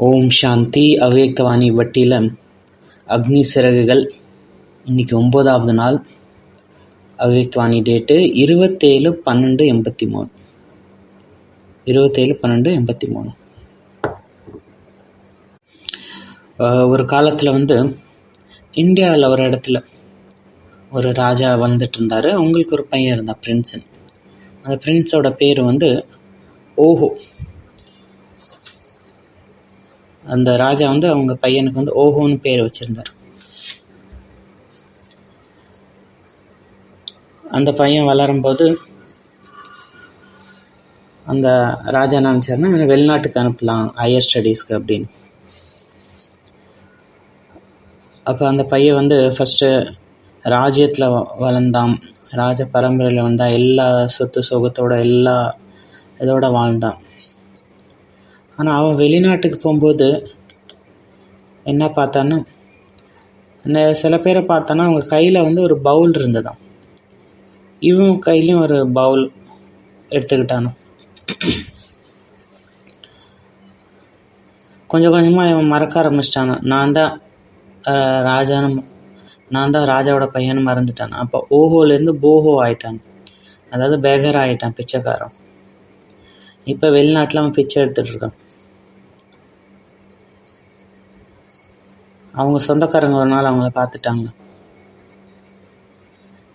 ஓம் சாந்தி அவ்யக்தவாணி வட்டியில் அக்னி சிறகுகள். இன்றைக்கி ஒம்போதாவது நாள். அவ்யக்தவாணி டேட்டு இருபத்தேழு பன்னெண்டு எண்பத்தி மூணு இருபத்தேழு பன்னெண்டு எண்பத்தி மூணு ஒரு காலத்தில் வந்து இந்தியாவில் ஒரு இடத்துல ஒரு ராஜா வந்துட்டு இருந்தார் அவங்களுக்கு ஒரு பையன் இருந்தான் பிரின்ஸன். அந்த பிரின்ஸோட பேர் வந்து ஓஹோ. அந்த ராஜா வந்து அவங்க பையனுக்கு வந்து ஓஹோன்னு பேர் வச்சுருந்தார். அந்த பையன் வளரும்போது அந்த ராஜா என்ன நினச்சாருன்னா வெளிநாட்டுக்கு அனுப்பலாம் ஹையர் ஸ்டடீஸ்க்கு அப்படின்னு. அப்போ அந்த பையன் வந்து ஃபஸ்ட்டு ராஜ்யத்தில் வளர்ந்தான். ராஜ பரம்பரையில் வந்தான் எல்லா சொத்து சுகத்தோட எல்லா இதோட வாழ்ந்தான். ஆனால் அவன் வெளிநாட்டுக்கு போகும்போது என்ன பார்த்தான்னா இந்த சில பேரை பார்த்தான்னா அவங்க கையில் வந்து ஒரு பவுல் இருந்ததாம். இவன் கையிலையும் ஒரு பவுல் எடுத்துக்கிட்டானோ. கொஞ்சம் கொஞ்சமாக இவன் மறக்க ஆரம்பிச்சிட்டானோ. நான் தான் ராஜான்னு நான் தான் ராஜாவோட பையனை மறந்துட்டான். அப்போ ஓஹோலேருந்து போஹோ ஆயிட்டான். அதாவது பேகர் ஆகிட்டான் பிச்சைக்காரன். இப்போ வெளிநாட்டில் அவன் பிச்சை எடுத்துகிட்டு அவங்க சொந்தக்காரங்க ஒரு நாள் அவங்கள பார்த்துட்டாங்க.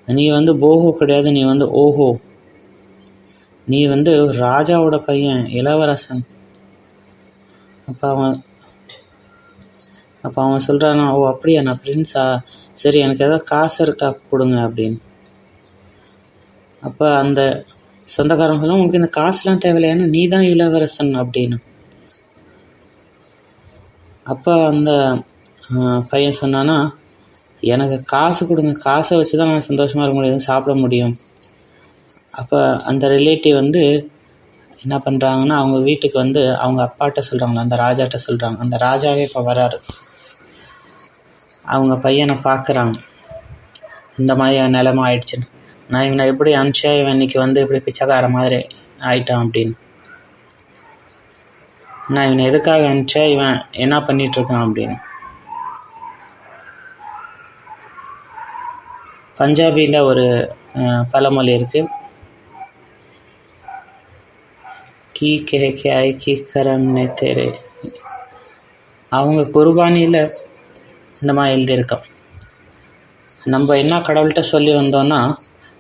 நீ வந்து போஹோ கிடையாது நீ வந்து ஓஹோ. நீ வந்து ராஜாவோட பையன் இளவரசன். அப்போ அவன் அப்போ அவன் சொல்கிறானா ஓ அப்படியா நான் பிரின்ஸா சரி எனக்கு எதாவது காசு இருக்கா கொடுங்க அப்படின்னு. அப்போ அந்த சொந்தக்காரங்க உனக்கு இந்த காசுலாம் தேவையில்லையானு நீ தான் இளவரசன் அப்படின்னு. அப்போ அந்த பையன் சொன்னான்னா எனக்கு காசு கொடுங்க காசை வச்சு தான் நான் சந்தோஷமாக இருக்க முடியும் சாப்பிட முடியும். அப்போ அந்த ரிலேட்டிவ் வந்து என்ன பண்ணுறாங்கன்னா அவங்க வீட்டுக்கு வந்து அவங்க அப்பாட்ட சொல்கிறாங்களா அந்த ராஜாட்ட சொல்கிறாங்க அந்த ராஜாவே இப்போ வராரு. அவங்க பையனை பார்க்குறாங்க இந்த மாதிரி நிலமா ஆயிடுச்சுன்னு நான் இவனை எப்படி அனுப்பிச்சா இவன் இன்னைக்கு வந்து இப்படி பிச்சைக்கார மாதிரி ஆயிட்டான் அப்படின்னு. நான் இவனை எதுக்காக அனுப்பிச்சா இவன் என்ன பண்ணிகிட்ருக்கான் அப்படின்னு. பஞ்சாபியில் ஒரு பழமொழி இருக்குது கீ கே கே ஐ கீ கரம்னே தேரே அவங்க குர்பானியில் இந்த மாதிரி எழுதியிருக்கோம். நம்ம என்ன கடவுள்கிட்ட சொல்லி வந்தோன்னா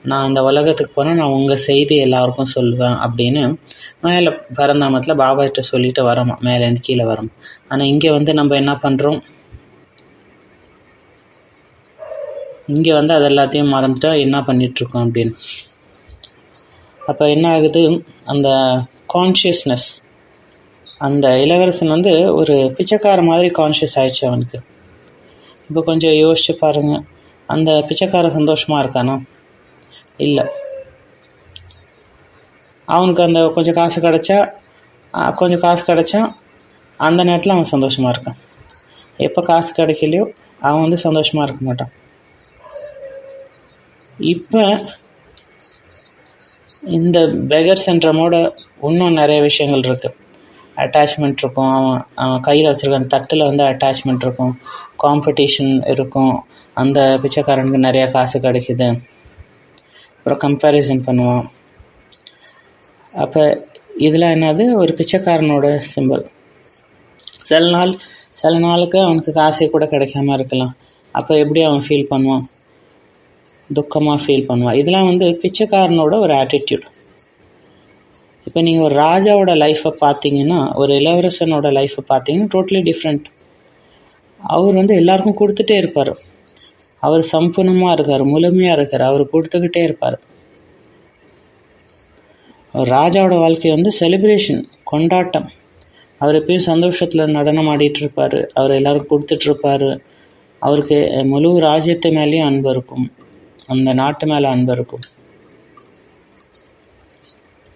நான் இந்த உலகத்துக்கு போனால் நான் உங்கள் செய்தி எல்லாருக்கும் சொல்லுவேன் அப்படின்னு மேலே பரந்தாமத்தில் பாபாகிட்ட சொல்லிட்டு வரோம் மேலேருந்து கீழே வரோம். ஆனால் இங்கே வந்து நம்ம என்ன பண்ணுறோம் இங்கே வந்து அது எல்லாத்தையும் மறந்துட்டா என்ன பண்ணிகிட்ருக்கோம் அப்படின்னு. அப்போ என்ன ஆகுது? அந்த கான்ஷியஸ்னஸ் அந்த இளவரசன் வந்து ஒரு பிச்சைக்கார மாதிரி கான்ஷியஸ் ஆயிடுச்சு அவனுக்கு. இப்போ கொஞ்சம் யோசிச்சு பாருங்கள் அந்த பிச்சைக்காரன் சந்தோஷமாக இருக்கானா? இல்லை. அவனுக்கு அந்த கொஞ்சம் காசு கிடச்சா கொஞ்சம் காசு கிடச்சா அந்த நேரத்தில் அவன் சந்தோஷமாக இருக்கான். எப்போ காசு கிடைக்கலையோ அவன் வந்து சந்தோஷமாக இருக்க மாட்டான். இப்போ இந்த பெகர் சென்ட்ரமோட இன்னும் நிறைய விஷயங்கள் இருக்குது அட்டாச்மெண்ட் இருக்கும். அவன் அவன் கையில் வச்சுருக்க அந்த தட்டில் வந்து அட்டாச்மெண்ட் இருக்கும். காம்படிஷன் இருக்கும். அந்த பிச்சைக்காரனுக்கு நிறையா காசு கிடைக்கிது. அப்புறம் கம்பேரிசன் பண்ணுவான். அப்போ இதெல்லாம் என்னது? ஒரு பிச்சைக்காரனோட சிம்பிள் சில நாள் சில நாளுக்கு அவனுக்கு காசே கூட கிடைக்காம இருக்கலாம். அப்போ எப்படி அவன் ஃபீல் பண்ணுவான்? துக்கமாக ஃபீல் பண்ணுவான் இதெல்லாம் வந்து பிச்சைக்காரனோட ஒரு ஆட்டிடியூட் இப்போ நீங்கள் ஒரு ராஜாவோட லைஃப்பை பார்த்தீங்கன்னா ஒரு இளவரசனோட லைஃப்பை பார்த்தீங்கன்னா டோட்டலி டிஃப்ரெண்ட் அவர் வந்து எல்லாருக்கும் கொடுத்துட்டே இருப்பார். அவர் சம்பூர்ணமாக இருக்கார் முழுமையாக இருக்கார் அவர் கொடுத்துக்கிட்டே இருப்பார். ராஜாவோட வாழ்க்கை வந்து செலிப்ரேஷன் கொண்டாட்டம். அவர் எப்பயும் சந்தோஷத்தில் நடனம் ஆடிட்டு இருப்பார் அவர் எல்லாருக்கும் கொடுத்துட்ருப்பார் அவருக்கு முழு ராஜ்யத்து மேலேயும் அன்பு இருக்கும். அந்த நாட்டு மேலே அன்பு இருக்கும்.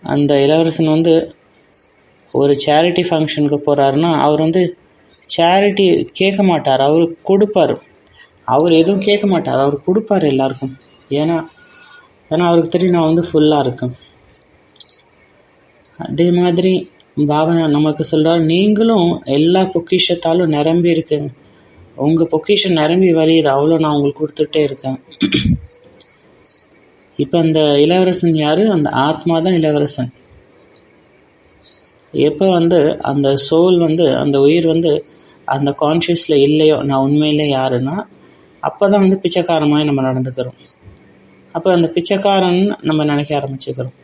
அந்த இளவரசன் வந்து ஒரு சேரிட்டி ஃபங்க்ஷனுக்கு போகிறாருன்னா அவர் வந்து சேரிட்டி கேட்க மாட்டார் அவர் கொடுப்பார். அவர் எதுவும் கேட்க மாட்டார் அவர் கொடுப்பார் எல்லாருக்கும். ஏன்னா ஏன்னா அவருக்கு தெரியும் நான் வந்து ஃபுல்லாக இருக்கேன். அதே மாதிரி பாபா நமக்கு சொல்கிறார் நீங்களும் எல்லா பொக்கிஷத்தாலும் நிரம்பி இருக்குங்க உங்கள் பொக்கிஷம் நிரம்பி வழியுது அவ்வளோ நான் உங்களுக்கு கொடுத்துட்டே இருக்கேன். இப்போ அந்த இளவரசன் யார்? அந்த ஆத்மா தான் இளவரசன். எப்போ வந்து அந்த சோல் வந்து அந்த உயிர் வந்து அந்த கான்ஷியஸில் இல்லையோ நான் உண்மையிலே யாருன்னா அப்போ தான் வந்து பிச்சைக்காரமாக நம்ம நடந்துக்கிறோம். அப்போ அந்த பிச்சைக்காரன் நம்ம நினைக்க ஆரம்பிச்சுக்கிறோம்.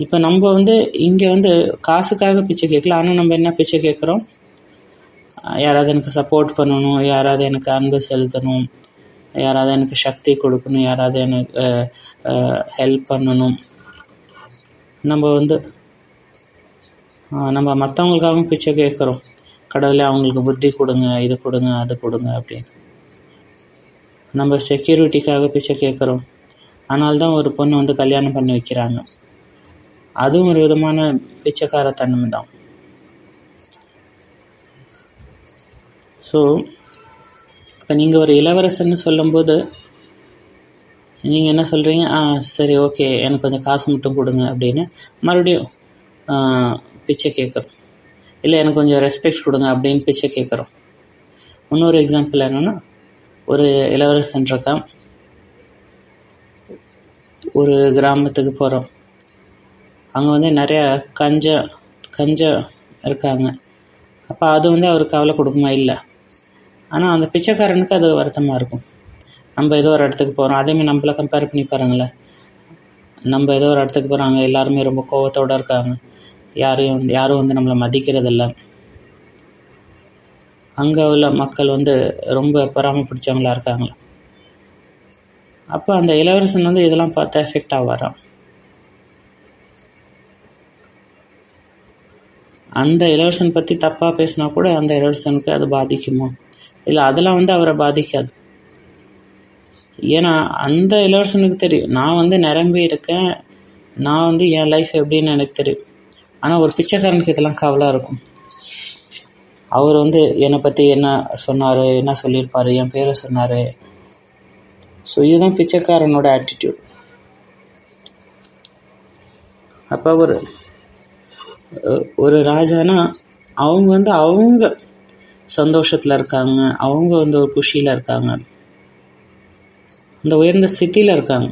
இப்போ நம்ம வந்து இங்கே வந்து காசுக்காக பிச்சை கேட்கல ஆனால் நம்ம என்ன பிச்சை கேட்குறோம்? யாராவது எனக்கு சப்போர்ட் பண்ணணும் யாராவது எனக்கு அன்பு செலுத்தணும் யாராவது எனக்கு சக்தி கொடுக்கணும் யாராவது எனக்கு ஹெல்ப் பண்ணணும். நம்ம வந்து நம்ம மற்றவங்களுக்காகவும் பிச்சை கேட்குறோம். கடவுளே அவங்களுக்கு புத்தி கொடுங்க இது கொடுங்க அது கொடுங்க அப்படின்னு. நம்ம செக்யூரிட்டிக்காக பிச்சை கேட்குறோம். ஆனால் தான் ஒரு பொண்ணு வந்து கல்யாணம் பண்ணி வைக்கிறாங்க. அதுவும் ஒரு விதமான பிச்சைக்காரத்தன்மை தான் ஸோ இப்போ நீங்கள் ஒரு இளவரசன்னு சொல்லும்போது நீங்கள் என்ன சொல்கிறீங்க ஆ சரி ஓகே எனக்கு கொஞ்சம் காசு மட்டும் கொடுங்க அப்படின்னு மறுபடியும் பிச்சை கேட்குறோம். இல்லை எனக்கு கொஞ்சம் ரெஸ்பெக்ட் கொடுங்க அப்படின்னு பிச்சை கேட்குறோம். இன்னொரு எக்ஸாம்பிள் என்னென்னா ஒரு இளவரசன் இருக்கான். ஒரு கிராமத்துக்கு போகிறோம் அங்கே வந்து நிறையா கஞ்ச கஞ்சம் இருக்காங்க. அப்போ அது வந்து அவருக்கு கவலை கொடுக்குமா? இல்லை. ஆனால் அந்த பிச்சைக்காரனுக்கு அது வருத்தமாக இருக்கும். நம்ம ஏதோ ஒரு இடத்துக்கு போகிறோம் அதேமாதிரி நம்மள கம்பேர் பண்ணி பாருங்களேன். நம்ம ஏதோ ஒரு இடத்துக்கு போகிறாங்க எல்லாருமே ரொம்ப கோவத்தோடு இருக்காங்க. யாரையும் வந்து யாரும் வந்து நம்மளை மதிக்கிறதில்ல. அங்கே உள்ள மக்கள் வந்து ரொம்ப பொறாமை பிடிச்சவங்களா இருக்காங்க. அப்போ அந்த இளவரசன் வந்து இதெல்லாம் பார்த்து எஃபெக்ட் ஆவாராம். அந்த இளவரசன் பற்றி தப்பாக பேசினா கூட அந்த இளவரசனுக்கு அது பாதிக்குமா? இல்லை அதெல்லாம் வந்து அவரை பாதிக்காது. ஏன்னா அந்த இளவரசனுக்கு தெரியும். நான் வந்து நிரம்பி இருக்கேன். நான் வந்து என் லைஃப் எப்படின்னு எனக்கு தெரியும். ஆனால் ஒரு பிச்சைக்காரனுக்கு இதெல்லாம் கவலாக இருக்கும். அவர் வந்து என்னை பற்றி என்ன சொன்னார் என்ன சொல்லியிருப்பார் என் பேரை சொன்னார். ஸோ இதுதான் பிச்சைக்காரனோட ஆட்டிடியூட் அப்போ ஒரு ஒரு ராஜானா அவங்க வந்து அவங்க சந்தோஷத்தில் இருக்காங்க. அவங்க வந்து ஒரு குஷியில் இருக்காங்க. அந்த உயர்ந்த ஸ்தித்தியில் இருக்காங்க.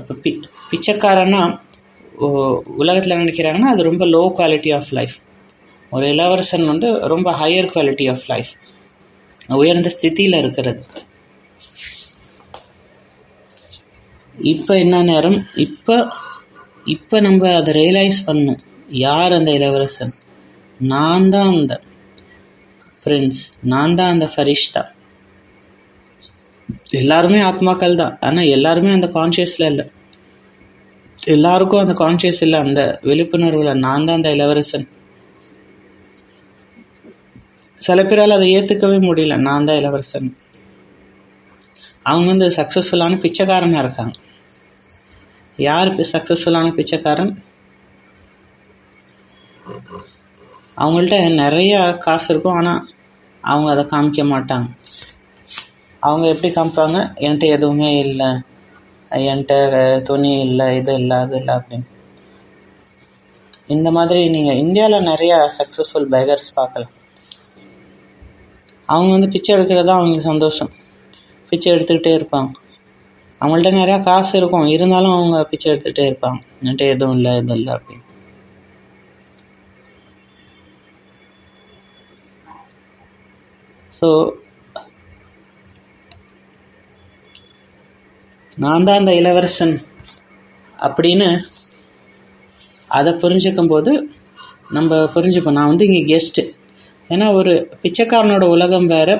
அப்போ பி பிச்சைக்காரன்னா உலகத்தில் நினைக்கிறாங்கன்னா அது ரொம்ப லோ குவாலிட்டி ஆஃப் லைஃப் ஒரு இளவரசன் வந்து ரொம்ப ஹையர் குவாலிட்டி ஆஃப் லைஃப் உயர்ந்த ஸ்தித்தியில் இருக்கிறது. இப்போ என்ன நேரம்? இப்போ இப்போ நம்ம அதை ரியலைஸ் பண்ணும் யார் அந்த இளவரசன்? நான் தான் அந்த ஃப்ரெண்ட்ஸ் நான் தான் அந்த ஃபரிஷ்தா எல்லாருமே ஆத்மாக்கள் தான். ஆனால் எல்லாருமே அந்த கான்ஷியஸில் இல்லை. எல்லாருக்கும் அந்த கான்ஷியஸ் இல்லை அந்த விழிப்புணர்வில் நான் தான் அந்த இளவரசன். சில பேரால் அதை ஏற்றுக்கவே முடியல நான் தான் இளவரசன். அவங்க வந்து சக்ஸஸ்ஃபுல்லான பிச்சைக்காரனாக இருக்காங்க. யார் இப்போ சக்ஸஸ்ஃபுல்லான பிச்சைக்காரன்? அவங்கள்ட்ட நிறைய காசு இருக்கும் ஆனால் அவங்க அதை காமிக்க மாட்டாங்க. அவங்க எப்படி காமிப்பாங்க? என்கிட்ட எதுவுமே இல்லை. என்கிட்ட துணி இல்லை இது இல்லை அது இல்லை அப்படின்னு. இந்த மாதிரி நீங்கள் இந்தியாவில் நிறையா சக்ஸஸ்ஃபுல் பேகர்ஸ் பார்க்கலாம். அவங்க வந்து பிச்சை எடுக்கிறது தான் அவங்க சந்தோஷம். பிச்சை எடுத்துக்கிட்டே இருப்பாங்க. அவங்கள்ட்ட நிறையா காசு இருக்கும். இருந்தாலும் அவங்க பிச்சை எடுத்துகிட்டே இருப்பாங்க. என்கிட்ட எதுவும் இல்லை எதுவும் இல்லை அப்படின்னு. ஸோ நான் தான் அந்த இளவரசன் அப்படின்னு அதை புரிஞ்சுக்கும் போது நம்ம புரிஞ்சுப்போம். நான் வந்து இங்கே கெஸ்ட்டு ஏன்னா ஒரு பிச்சைக்காரனோட உலகம் வேறு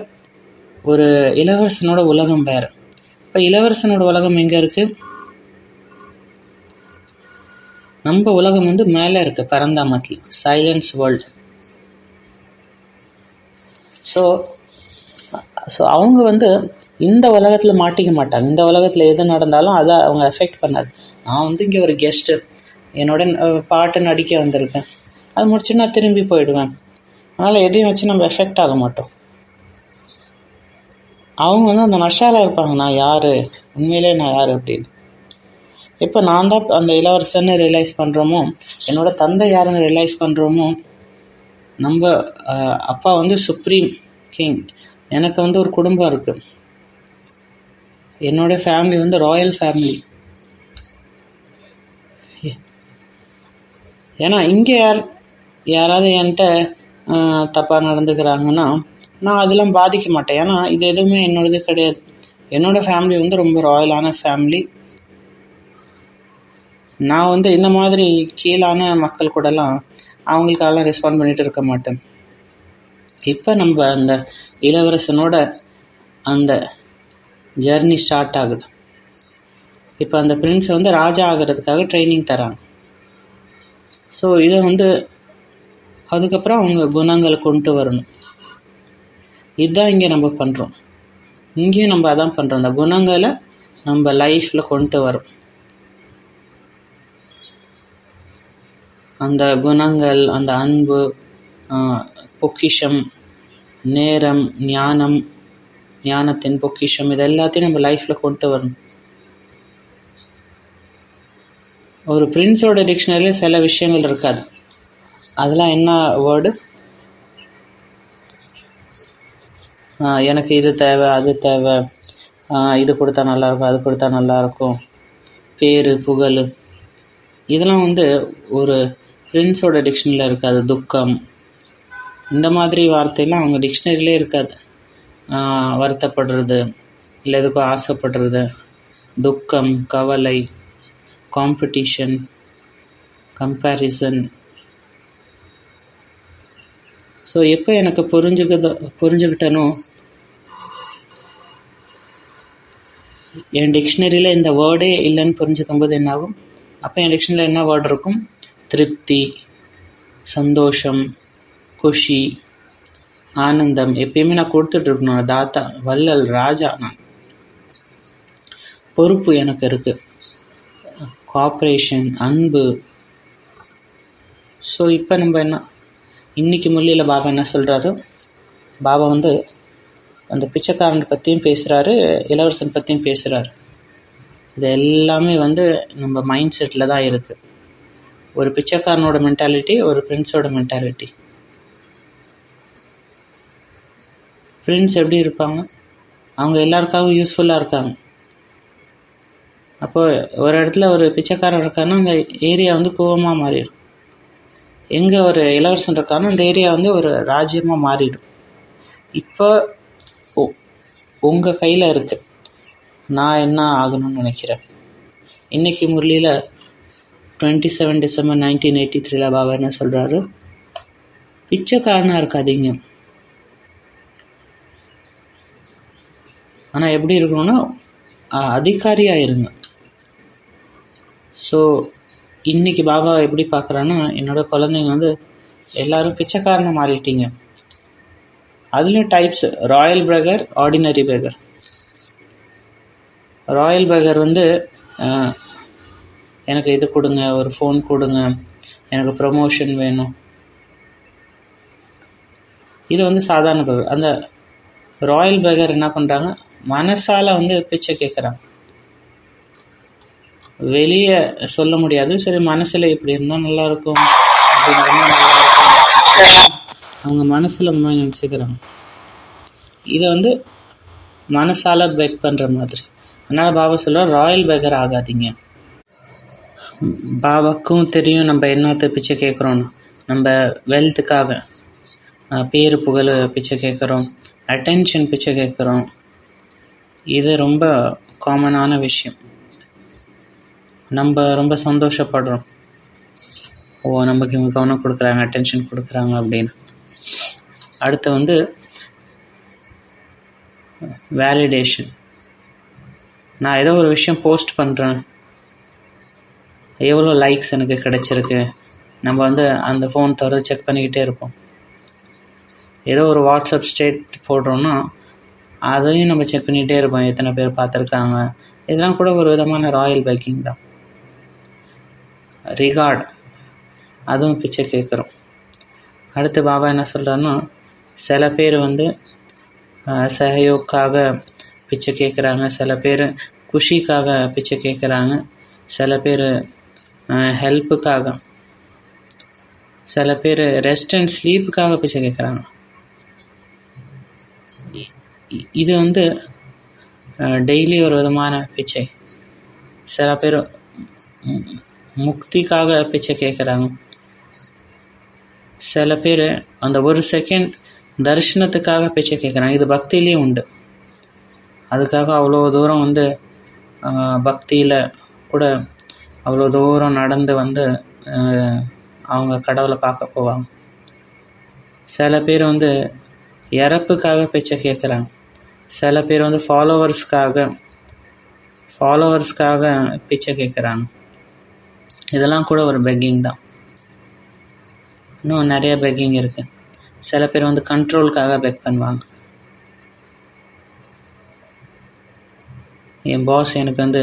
ஒரு இளவரசனோட உலகம் வேறு. இப்போ இளவரசனோட உலகம் எங்கே இருக்குது நம்ம உலகம் வந்து மேலே இருக்குது பரந்தாமத்தில் சைலன்ஸ் வேர்ல்டு ஸோ ஸோ அவங்க வந்து இந்த உலகத்தில் மாட்டிக்க மாட்டாங்க. இந்த உலகத்தில் எது நடந்தாலும் அதை அவங்க எஃபெக்ட் பண்ணாது. நான் வந்து இங்கே ஒரு கெஸ்ட்டு என்னோட பாட்டு நடிக்க வந்திருக்கேன். அது முடிச்சு நான் திரும்பி போயிடுவேன். அதனால் எதையும் வச்சு நம்ம எஃபெக்ட் ஆக மாட்டோம். அவங்க வந்து அந்த நஷாவில் இருப்பாங்க நான் யார்? உண்மையிலே நான் யார்? அப்படின்னு. இப்போ நான் தான் அந்த இளவரசன்னு ரியலைஸ் பண்ணுறோமோ என்னோட தந்தை யாருன்னு ரியலைஸ் பண்ணுறோமோ நம்ம அப்பா வந்து சுப்ரீம் கிங் எனக்கு வந்து ஒரு குடும்பம் இருக்குது என்னோட ஃபேமிலி வந்து ராயல் ஃபேமிலி ஏன்னா இங்கே யார் யாராவது என்கிட்ட தப்பாக நடந்துக்கிறாங்கன்னா நான் அதெல்லாம் பாதிக்க மாட்டேன். ஏன்னா இது எதுவுமே என்னோடது கிடையாது. என்னோட ஃபேமிலி வந்து ரொம்ப ராயலான ஃபேமிலி நான் வந்து இந்த மாதிரி கீழான மக்கள் கூடலாம் அவங்களுக்கெல்லாம் ரெஸ்பாண்ட் பண்ணிகிட்டு இருக்க மாட்டேன். இப்போ நம்ம அந்த இளவரசனோட அந்த ஜர்னி ஸ்டார்ட் ஆகுது. இப்போ அந்த பிரின்ஸ் வந்து ராஜா ஆகிறதுக்காக ட்ரைனிங் தராங்க. ஸோ இதை வந்து அதுக்கப்புறம் அவங்க குணங்களை கொண்டு வரணும். இதுதான் இங்கே நம்ம பண்ணுறோம் இங்கேயும் நம்ம அதான் பண்ணுறோம் அந்த குணங்களை நம்ம லைஃப்பில் கொண்டு வரோம். அந்த குணங்கள் அந்த அன்பு பொக்கிஷம் நேரம் ஞானம் ஞானத்தின் பொக்கிஷம் இது எல்லாத்தையும் நம்ம லைஃப்பில் கொண்டு வரணும். ஒரு பிரின்ஸோட டிக்ஷனரியில் சில விஷயங்கள் இருக்காது. அதெல்லாம் என்ன வேர்டு எனக்கு இது தேவை அது தேவை. இது கொடுத்தா நல்லாயிருக்கும் அது கொடுத்தா நல்லாயிருக்கும். பேர் புகழ். இதெல்லாம் வந்து ஒரு ஃப்ரெண்ட்ஸோட டிக்ஷனரியில் இருக்காது துக்கம். இந்த மாதிரி வார்த்தையெல்லாம் அவங்க டிக்ஷனரியிலே இருக்காது. வருத்தப்படுறது இல்லை எதுக்கும் ஆசைப்படுறது. துக்கம் கவலை காம்படிஷன் கம்பேரிசன் ஸோ எப்போ எனக்கு புரிஞ்சுக்குதோ புரிஞ்சுக்கிட்டனோ என் டிக்ஷனரியில் இந்த வேர்டே இல்லைன்னு புரிஞ்சுக்கும் போது என்னாகும்? அப்போ என் டிக்ஷனரியில் என்ன வேர்டு இருக்கும்? திருப்தி சந்தோஷம் குஷி ஆனந்தம். எப்பயுமே நான் கொடுத்துட்டு இருக்கணும். தாத்தா வள்ளல் ராஜா நான். பொறுப்பு எனக்கு இருக்குது கோஆப்ரேஷன் அன்பு. ஸோ இப்போ நம்ம என்ன இன்றைக்கி முள்ளியில் பாபா என்ன சொல்கிறாரு பாபா வந்து அந்த பிச்சைக்காரனை பற்றியும் பேசுகிறாரு இளவரசன் பற்றியும் பேசுகிறாரு இது எல்லாமே வந்து நம்ம மைண்ட் செட்டில் தான் இருக்குது ஒரு பிச்சைக்காரனோட மென்டாலிட்டி ஒரு பிரின்ஸோட மென்டாலிட்டி பிரின்ஸ் எப்படி இருப்பாங்க? அவங்க எல்லாருக்காகவும் யூஸ்ஃபுல்லாக இருக்காங்க. அப்போது ஒரு இடத்துல ஒரு பிச்சைக்காரன் இருக்கான்னா அந்த ஏரியா வந்து கோவமாக மாறிடும். எங்கே ஒரு இளவரசன் இருக்கானோ அந்த ஏரியா வந்து ஒரு ராஜ்யமாக மாறிடும். இப்போ உங்கள் கையில் இருக்கு. நான் என்ன ஆகணும்னு நினைக்கிறேன்? இன்றைக்கி முரளியில் twenty seven December nineteen eighty த்ரீல பாபா என்ன சொல்கிறாரு பிச்சைக்காரனாக இருக்காதீங்க. ஆனால் எப்படி இருக்கணும்னா அதிகாரியாக இருங்க. ஸோ இன்னைக்கு பாபா எப்படி பார்க்குறான்னா என்னோட குழந்தைங்க வந்து எல்லாரும் பிச்சைக்காரனை மாறிட்டீங்க. அதுலேயும் டைப்ஸ் ராயல் பிரகர் ஆர்டினரி பிரகர் ராயல் பிரகர் வந்து எனக்கு இது கொடுங்க ஒரு ஃபோன் கொடுங்க எனக்கு ப்ரமோஷன் வேணும். இது வந்து சாதாரண பெகர் அந்த ராயல் பிரகர் என்ன பண்ணுறாங்க மனசால வந்து பிச்சை கேட்குறாங்க வெளியே சொல்ல முடியாது. சரி மனசில் இப்படி இருந்தால் நல்லா இருக்கும் அப்படி அவங்க மனசில் இந்த மாதிரி நினச்சிக்கிறாங்க. இதை வந்து மனசால பெக் பண்ணுற மாதிரி. அதனால் பாபா சொல்ல ராயல் பேக்கர் ஆகாதீங்க. பாபாக்கும் தெரியும் நம்ம என்னத்தை பிச்சை கேட்குறோன்னு நம்ம வெல்த்துக்காக பேரு புகழ் பிச்சை கேட்குறோம் அட்டென்ஷன் பிச்சை கேட்குறோம் இது ரொம்ப காமனான விஷயம். நம்ம ரொம்ப சந்தோஷப்படுறோம். ஓ நமக்கு இவங்க கவனம் கொடுக்குறாங்க அட்டென்ஷன் கொடுக்குறாங்க அப்படின்னு. அடுத்து வந்து வேலிடேஷன் நான் ஏதோ ஒரு விஷயம் போஸ்ட் பண்ணுறேன் எவ்வளோ லைக்ஸ் எனக்கு கிடச்சிருக்கு. நம்ம வந்து அந்த ஃபோன் தொடர்ந்து செக் பண்ணிக்கிட்டே இருப்போம். ஏதோ ஒரு வாட்ஸ்அப் ஸ்டேட் போடுறோன்னா அதையும் நம்ம செக் பண்ணிகிட்டே இருப்போம். எத்தனை பேர் பார்த்துருக்காங்க. இதெல்லாம் கூட ஒரு விதமான ராயல் பைக்கிங் தான். ரிகார்ட் அதுவும் பிச்சை கேட்குறோம். அடுத்து பாபா என்ன சொல்கிறாருன்னா சில பேர் வந்து சஹயோக்காக பிச்சை கேட்குறாங்க சில பேர் குஷிக்காக பிச்சை கேட்குறாங்க சில பேர் ஹெல்ப்புக்காக சில பேர் ரெஸ்ட் அண்ட் ஸ்லீப்புக்காக பிச்சை கேட்குறாங்க. இது வந்து டெய்லி ஒரு விதமான பிச்சை. சில பேர் முக்திக்காக பிச்சை கேட்குறாங்க. சில பேர் அந்த ஒரு செகண்ட் தரிசனத்துக்காக பிச்சை கேட்குறாங்க. இது பக்தியிலையும் உண்டு. அதுக்காக அவ்வளோ தூரம் வந்து பக்தியில் கூட அவ்வளோ தூரம் நடந்து வந்து அவங்க கடவுளை பார்க்க போவாங்க. சில பேர் வந்து இறப்புக்காக பிச்சை கேட்குறாங்க. சில பேர் வந்து ஃபாலோவர்ஸ்க்காக ஃபாலோவர்ஸ்க்காக பிச்சை கேட்குறாங்க. இதெல்லாம் கூட ஒரு பெக்கிங் தான். இன்னும் நிறைய பெக்கிங் இருக்குது சில பேர் வந்து கண்ட்ரோலுக்காக பெக் பண்ணுவாங்க. என் பாஸ் எனக்கு வந்து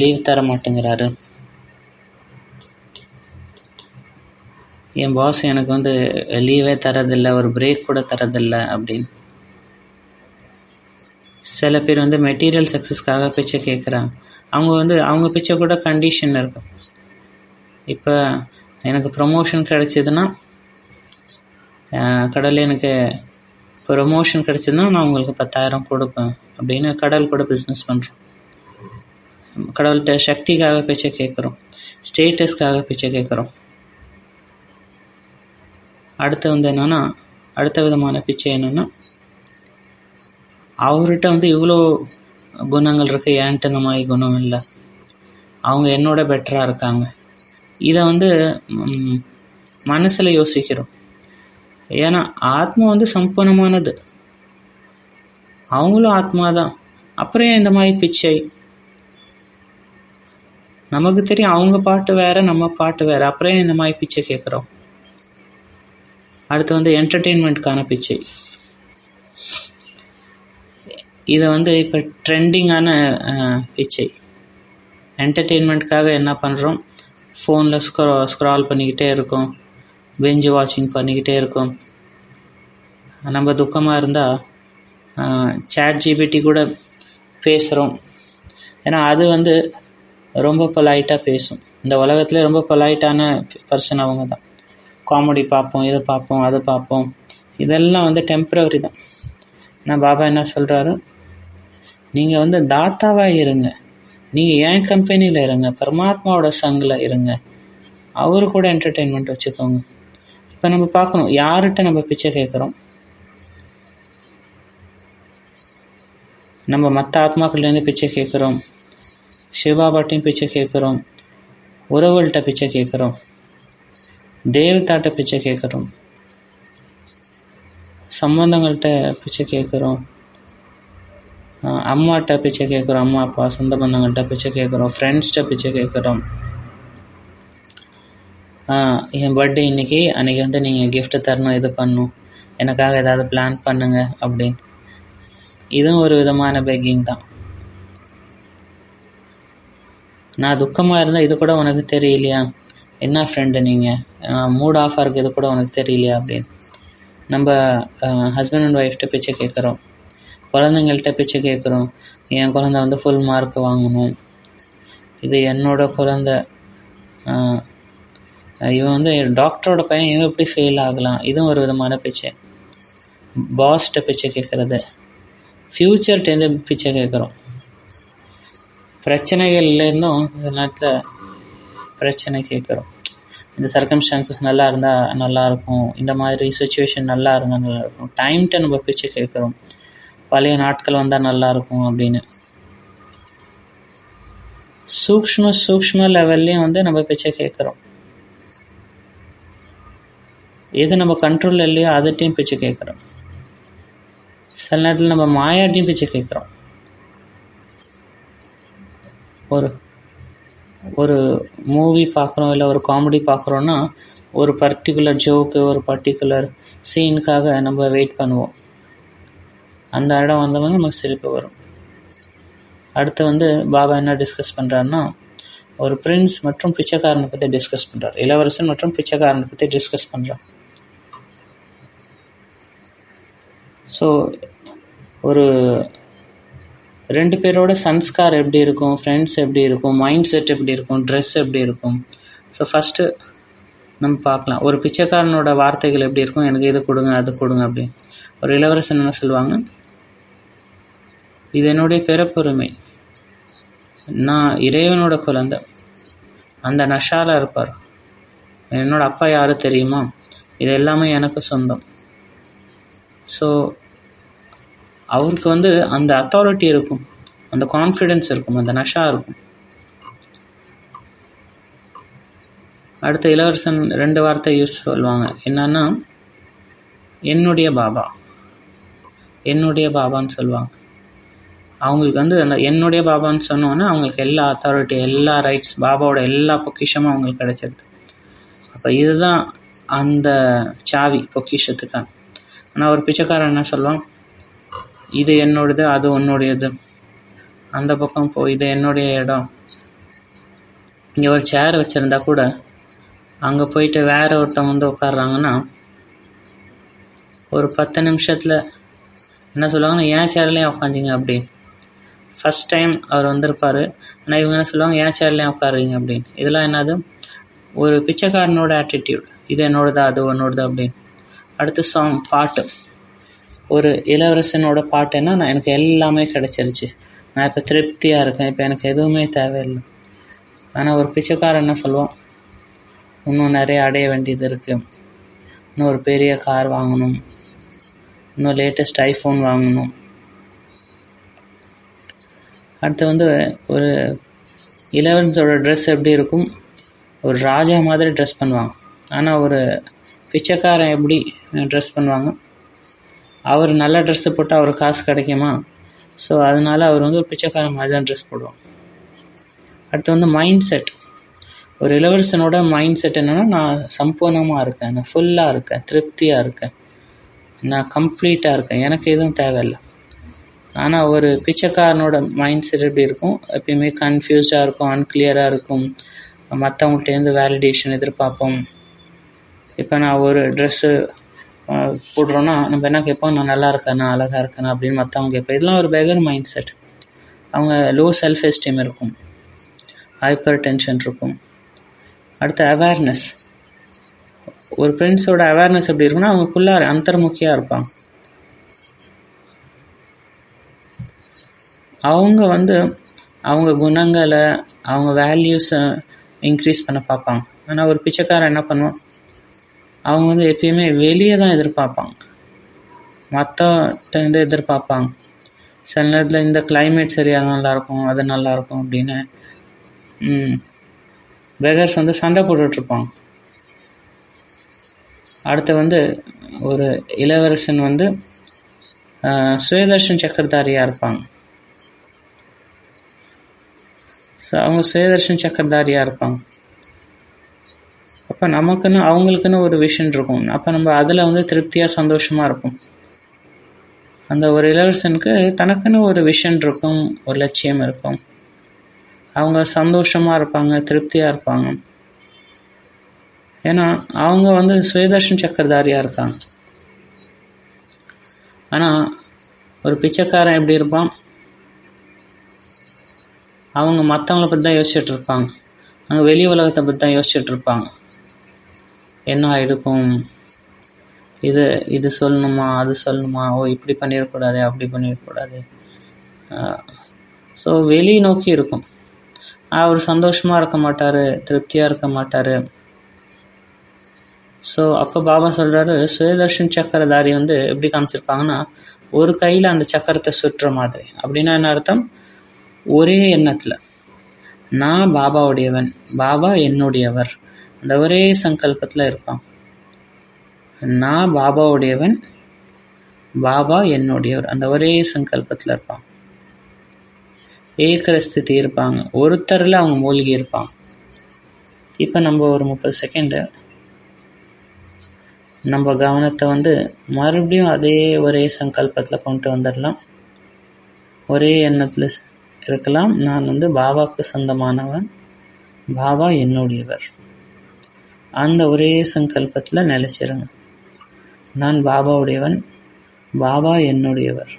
லீவ் தர மாட்டேங்கிறாரு. என் பாஸ் எனக்கு வந்து லீவே தரதில்லை ஒரு பிரேக் கூட தரதில்லை அப்படின்னு. சில பேர் வந்து மெட்டீரியல் சக்ஸஸ்க்காக பிச்சை கேட்குறாங்க அவங்க வந்து அவங்க பிச்சை கூட கண்டிஷன் இருக்கும். இப்போ எனக்கு ப்ரொமோஷன் கிடைச்சதுன்னா கடலில் எனக்கு ப்ரொமோஷன் கிடைச்சதுன்னா நான் உங்களுக்கு பத்தாயிரம் கொடுப்பேன் அப்படின்னு கடல் கூட பிஸ்னஸ் பண்ணுறோம் கடவுள்கிட்ட சக்திக்காக பிச்சை கேட்குறோம். ஸ்டேட்டஸ்க்காக பிச்சை கேட்குறோம். அடுத்து வந்து என்னென்னா அடுத்த விதமான பிச்சை என்னென்னா அவர்கிட்ட வந்து இவ்வளோ குணங்கள் இருக்குது ஏன்ட்டு இந்த மாதிரி குணம் இல்லை. அவங்க என்னோட பெட்டராக இருக்காங்க. இதை வந்து மனசில் யோசிக்கிறோம். ஏன்னா ஆத்மா வந்து சம்பூர்ணமானது. அவங்களும் ஆத்மா தான் அப்புறம் ஏன் இந்த மாதிரி பிச்சை? நமக்கு தெரியும் அவங்க பாட்டு வேற நம்ம பாட்டு வேற. அப்புறம் ஏன் இந்த மாதிரி பிச்சை கேட்குறோம்? அடுத்து வந்து என்டர்டெயின்மெண்ட்கான பிச்சை. இதை வந்து இப்போ ட்ரெண்டிங்கான பிச்சை என்டர்டெயின்மெண்ட்காக என்ன பண்ணுறோம் ஃபோனில் ஸ்க்ரா ஸ்க்ரால் பண்ணிக்கிட்டே இருக்கோம். பெஞ்சு வாட்சிங் பண்ணிக்கிட்டே இருக்கோம். நம்ம துக்கமாக இருந்தால் சேட் ஜிபிடி கூட பேசுகிறோம் ஏன்னா அது வந்து ரொம்ப பொலைட்டாக பேசும். இந்த உலகத்தில் ரொம்ப பொலைட்டான பர்சன் அவங்க தான் காமெடி பார்ப்போம் இதை பார்ப்போம் அதை பார்ப்போம். இதெல்லாம் வந்து டெம்ப்ரவரி தான். ஆனால் பாபா என்ன சொல்கிறாரு நீங்கள் வந்து தாத்தாவாக இருங்க. நீங்கள் ஏன் கம்பெனியில் இருங்க. பரமாத்மாவோட சங்கில் இருங்க. அவரு கூட என்டர்டெயின்மெண்ட் வச்சுக்கோங்க. இப்போ நம்ம பார்க்கணும் யார்கிட்ட நம்ம பிச்சை கேட்குறோம்? நம்ம மற்ற ஆத்மாக்கள்லேருந்து பிச்சை கேட்குறோம். சிவாபாட்டையும் பிச்சை கேட்குறோம். உறவுகள்கிட்ட பிச்சை கேட்குறோம். தேவதாட்ட பிச்சை கேட்குறோம். சம்பந்தங்கள்கிட்ட பிச்சை கேட்குறோம். அம்மாட்ட பிச்சை கேட்குறோம் அம்மா அப்பா சொந்த பந்தங்கள்கிட்ட பிச்சை கேட்குறோம் ஃப்ரெண்ட்ஸ்கிட்ட பிச்சை கேட்குறோம். என் பர்த்டே இன்னைக்கு அன்றைக்கி வந்து நீங்கள் கிஃப்ட்டு தரணும் இது பண்ணணும். எனக்காக ஏதாவது பிளான் பண்ணுங்கள் அப்படின்னு. இதுவும் ஒரு விதமான பெக்கிங் தான். நான் துக்கமாக இருந்தால் இது கூட உனக்கு தெரியலையா? என்ன ஃப்ரெண்டு நீங்கள் மூட் ஆஃபாக இருக்குது இது கூட உனக்கு தெரியலையா அப்படின்னு. நம்ம ஹஸ்பண்ட் அண்ட் ஒய்ஃப்ட்ட பிச்சை கேட்குறோம். குழந்தைங்கள்ட்ட பிச்சை கேட்குறோம். என் குழந்தை வந்து ஃபுல் மார்க் வாங்கணும். இது என்னோட குழந்தை. இவன் வந்து டாக்டரோட பையன் இவன் எப்படி ஃபெயில் ஆகலாம்? இதுவும் ஒரு விதமான பிச்சை. பாஸ்கிட்ட பிச்சை கேட்குறது. ஃப்யூச்சர்ட்டேருந்து பிச்சை கேட்குறோம். பிரச்சனைகள்லேருந்தும் இந்த நேரத்தில் பிரச்சனை கேட்குறோம். இந்த சர்க்கம்ஸ்டான்சஸ் நல்லா இருந்தால் நல்லாயிருக்கும் இந்த மாதிரி சுச்சுவேஷன் நல்லா இருந்தால் நல்லாயிருக்கும் டைம்கிட்ட நம்ம பிச்சை கேட்குறோம். பழைய நாட்கள் வந்தால் நல்லாயிருக்கும் அப்படின்னு. சூக்ஷ்ம சூக்ஷ்ம லெவல்லையும் வந்து நம்ம பிச்சை கேட்குறோம் எது நம்ம கண்ட்ரோல் இல்லையோ அதுகிட்டையும் பிச்சை கேட்குறோம் சில நேரத்தில் நம்ம மாயாட்டையும் பிச்சை கேட்குறோம் ஒரு ஒரு மூவி பார்க்குறோம் இல்லை ஒரு காமெடி பார்க்குறோன்னா ஒரு பர்டிகுலர் ஜோக்கு ஒரு பர்டிகுலர் சீனுக்காக நம்ம வெயிட் பண்ணுவோம். அந்த இடம் வந்தவங்க நமக்கு சிரிப்பு வரும். அடுத்து வந்து பாபா என்ன டிஸ்கஸ் பண்ணுறாருன்னா ஒரு பிரின்ஸ் மற்றும் பிச்சைக்காரனை பற்றி டிஸ்கஸ் பண்ணுறார் இளவரசன் மற்றும் பிச்சைக்காரனை பற்றி டிஸ்கஸ் பண்ணுறார் ஸோ ஒரு ரெண்டு பேரோட சன்ஸ்கார் எப்படி இருக்கும் ஃப்ரெண்ட்ஸ் எப்படி இருக்கும் மைண்ட் செட் எப்படி இருக்கும் ட்ரெஸ் எப்படி இருக்கும்? ஸோ ஃபஸ்ட்டு நம்ம பார்க்கலாம். ஒரு பிச்சைக்காரனோட வார்த்தைகள் எப்படி இருக்கும்? எனக்கு இது கொடுங்க அது கொடுங்க அப்படின்னு. ஒரு இளவரசன் என்ன சொல்லுவாங்க? இது என்னுடைய பிறப்புரிமை. நான் இறைவனோட குழந்தை. அந்த நஷால இருப்பார். என்னோட அப்பா யாரு தெரியுமா? இது எல்லாமே எனக்கு சொந்தம். ஸோ அவருக்கு வந்து அந்த அத்தாரிட்டி இருக்கும். அந்த கான்ஃபிடென்ஸ் இருக்கும். அந்த நஷா இருக்கும். அடுத்த இளவரசன் ரெண்டு வார்த்தை யூஸ் சொல்லுவாங்க. என்னன்னா என்னுடைய பாபா. என்னுடைய பாபான்னு சொல்லுவாங்க. அவங்களுக்கு வந்து அந்த என்னுடைய பாபான்னு சொன்னோன்னே அவங்களுக்கு எல்லா அத்தாரிட்டி எல்லா ரைட்ஸ் பாபாவோட எல்லா பொக்கிஷமும் அவங்களுக்கு கிடைச்சிருது. அப்போ இதுதான் அந்த சாவி பொக்கிஷத்துக்கான. ஆனால் ஒரு பிச்சைக்காரன் என்ன சொல்லுவான்? இது என்னோடது அது உன்னுடையது. அந்த பக்கம் போ இது என்னுடைய இடம். இங்கே ஒரு சேர் வச்சுருந்தா கூட அங்கே போயிட்டு வேற ஒருத்தவங்க வந்து உட்காடுறாங்கன்னா ஒரு பத்து நிமிஷத்தில் என்ன சொல்லுவாங்கன்னா ஏன் சேர்லேயும் உட்காந்திங்க அப்படி ஃபஸ்ட் டைம் அவர் வந்திருப்பார். ஆனால் இவங்க என்ன சொல்லுவாங்க ஏன் சேர்லேயும் உட்காருங்க அப்படின்னு. இதெல்லாம் என்னது? ஒரு பிச்சைக்காரனோட ஆட்டிடியூட் இது என்னோடதா அது உன்னோடது அப்படின்னு. அடுத்து சாங் பாட்டு. ஒரு இளவரசனோட பாட்டுன்னா நான் எனக்கு எல்லாமே கிடச்சிருச்சு. நான் இப்போ திருப்தியாக இருக்கேன். இப்போ எனக்கு எதுவுமே தேவையில்லை. ஆனால் ஒரு பிச்சைக்காரன் என்ன சொல்லுவான்? இன்னும் நிறைய அடைய வேண்டியது இருக்குது இன்னும் ஒரு பெரிய கார் வாங்கணும். இன்னும் லேட்டஸ்ட் ஐஃபோன் வாங்கணும். அடுத்து வந்து ஒரு இலவன்ஸோட ட்ரெஸ் எப்படி இருக்கும்? ஒரு ராஜா மாதிரி ட்ரெஸ் பண்ணுவாங்க. ஆனால் ஒரு பிச்சைக்காரன் எப்படி ட்ரெஸ் பண்ணுவாங்க? அவர் நல்ல ட்ரெஸ்ஸு போட்டால் அவர் காசு கிடைக்குமா? ஸோ அதனால அவர் வந்து ஒரு பிச்சைக்காரன் மாதிரி தான் ட்ரெஸ் போடுவாங்க. அடுத்து வந்து மைண்ட் செட் ஒரு இளவரசனோட மைண்ட் செட் என்னென்னா நான் சம்பூர்ணமாக இருக்கேன் நான் ஃபுல்லாக இருக்கேன் திருப்தியாக இருக்கேன் நான் கம்ப்ளீட்டாக இருக்கேன். எனக்கு எதுவும் தேவையில்லை. ஆனால் ஒரு பிச்சைக்காரனோட மைண்ட் செட் எப்படி இருக்கும்? எப்பயுமே கன்ஃபியூஸ்டாக இருக்கும் அன்கிளியராக இருக்கும். மற்றவங்கள்ட்டேருந்து வேலிடேஷன் எதிர்பார்ப்போம். இப்போ நான் ஒரு ட்ரெஸ்ஸு போடுறோன்னா நம்ம என்ன கேட்போம்? நான் நல்லா இருக்கேன் நான் அழகாக இருக்கேன் அப்படின்னு மற்றவங்க கேட்போம். இதெல்லாம் ஒரு பெகர் மைண்ட் செட் அவங்க லோ செல்ஃப் எஸ்டீம் இருக்கும். ஹைப்பர் டென்ஷன் இருக்கும். அடுத்து அவேர்னஸ் ஒரு ஃப்ரெண்ட்ஸோட அவேர்னஸ் எப்படி இருக்குன்னா அவங்களுக்குள்ளார அந்தர்முக்கியாக இருப்பாங்க. அவங்க வந்து அவங்க குணங்களை அவங்க வேல்யூஸை இன்க்ரீஸ் பண்ண பார்ப்பாங்க. ஆனால் ஒரு பிச்சைக்காரன் என்ன பண்ணுவான்? அவங்க வந்து எப்பயுமே வெளியே தான் எதிர்பார்ப்பாங்க. மற்றவங்கிட்ட எதிர்பார்ப்பாங்க. சில நேரத்தில் இந்த கிளைமேட் சரியாக நல்லாயிருக்கும் அது நல்லாயிருக்கும் அப்படின்னு பெகர்ஸ் வந்து சண்டை போட்டுட்ருப்பாங்க அடுத்து வந்து ஒரு இளவரசன் வந்து சுயதர்ஷன் சக்கரதாரியாக இருப்பாங்க. ஸோ அவங்க சுயதர்ஷன் சக்கரதாரியாக இருப்பாங்க? அப்போ நமக்குன்னு அவங்களுக்குன்னு ஒரு விஷன் இருக்கும். அப்போ நம்ம அதில் வந்து திருப்தியாக சந்தோஷமாக இருக்கும் அந்த ஒரு இளவரசனுக்கு தனக்குன்னு ஒரு விஷன் இருக்கும் ஒரு லட்சியம் இருக்கும். அவங்க சந்தோஷமாக இருப்பாங்க திருப்தியாக இருப்பாங்க. ஏன்னா அவங்க வந்து சுயதர்ஷன் சக்கரதாரியாக இருக்காங்க. ஆனால் ஒரு பிச்சைக்காரன் எப்படி இருப்பான்? அவங்க மற்றவங்கள பற்றி தான் யோசிச்சுட்டு இருப்பாங்க. அவங்க வெளி உலகத்தை பற்றி தான் யோசிச்சுட்டு இருப்பாங்க. என்ன ஆகிருக்கும் இது இது சொல்லணுமா அது சொல்லணுமா? ஓ இப்படி பண்ணிடக்கூடாது அப்படி பண்ணிடக்கூடாது ஸோ வெளி நோக்கி இருக்கும். அவர் சந்தோஷமாக இருக்க மாட்டார் திருப்தியாக இருக்க மாட்டார். ஸோ அப்போ பாபா சொல்கிறாரு சுயதர்ஷன் சக்கரதாரி வந்து எப்படி காமிச்சிருப்பாங்கன்னா ஒரு கையில் அந்த சக்கரத்தை சுற்றுற மாதிரி. அப்படின்னா என்ன அர்த்தம்? ஒரே எண்ணத்தில். நான் பாபாவுடையவன் பாபா என்னுடையவர். அந்த ஒரே சங்கல்பத்தில் இருப்பான். நான் பாபாவுடையவன் பாபா என்னுடையவர். அந்த ஒரே சங்கல்பத்தில் இருப்பான். ஏக்கர ஸ்திதி இருப்பாங்க. ஒருத்தரில் அவங்க மூழ்கி இருப்பாங்க. இப்போ நம்ம ஒரு முப்பது செகண்டு நம்ம கவனத்தை வந்து மறுபடியும் அதே ஒரே சங்கல்பத்தில் கொண்டு வந்துடலாம் ஒரே எண்ணத்தில் இருக்கலாம். நான் வந்து பாபாவுக்கு சொந்தமானவன். பாபா என்னுடையவர். அந்த ஒரே சங்கல்பத்தில் நிலச்சிருங்க. நான் பாபாவுடையவன். பாபா என்னுடையவர்.